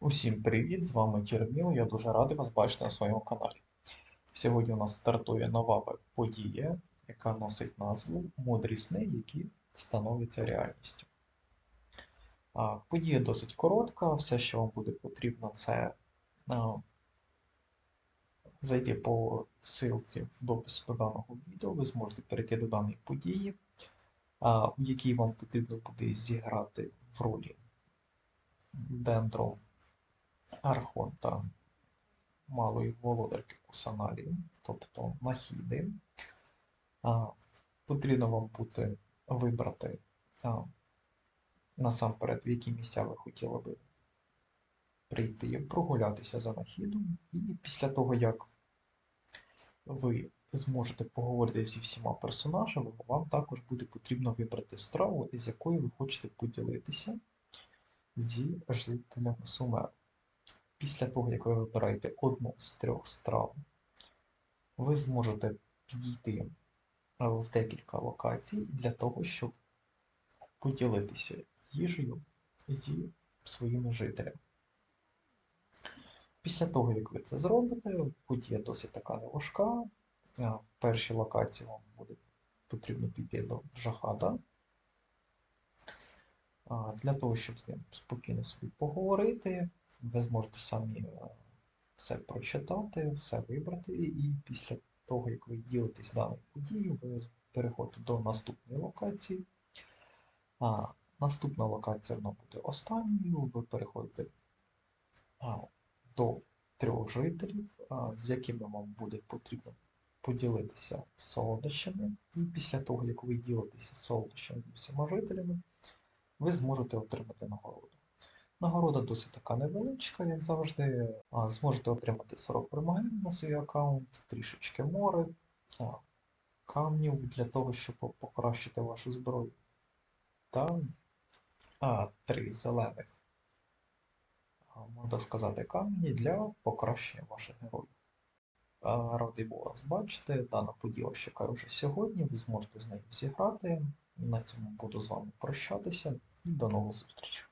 Усім привіт! З вами Кірміл. Я дуже радий вас бачити на своєму каналі. Сьогодні у нас стартує нова подія, яка носить назву Мудрі сни, які становляться реальністю. Подія досить коротка. Все, що вам буде потрібно, це зайти по ссылці в допису до даного відео. Ви зможете перейти до даної події, в якій вам потрібно буде зіграти в ролі Дендро Архонта малої володарки Кусаналії, тобто Нахіди. Потрібно вам буде вибрати насамперед, в які місця ви хотіли би прийти, прогулятися за Нахідом, і після того, як ви зможете поговорити зі всіма персонажами, вам також буде потрібно вибрати страву, із якою ви хочете поділитися зі жителями Сумеру. Після того, як ви вибираєте одну з трьох страв, ви зможете підійти в декілька локацій для того, щоб поділитися їжею зі своїми жителями. Після того, як ви це зробите, подія досить така неважка. В першій локації вам буде потрібно піти до Джахада. Для того, щоб з ним спокійно собі поговорити, ви зможете самі е, все прочитати, все вибрати, і після того, як ви ділитесь даною подією, ви переходите до наступної локації. А, Наступна локація вона буде останньою. Ви переходите а, до трьох жителів, а, з якими вам буде потрібно поділитися солодощами. І після того, як ви ділитеся солодощами з усіма жителями, ви зможете отримати нагороду. Нагорода досить така невеличка, як завжди. Зможете отримати 40 примагів на свій аккаунт, трішечки море, камнів для того, щоб покращити вашу зброю. Та а, три зелених, а, можна сказати, камені для покращення ваших героїв. Радий був вас бачити. Дана подія вас чекає вже сьогодні. Ви зможете з нею зіграти. На цьому буду з вами прощатися і до нових зустрічей.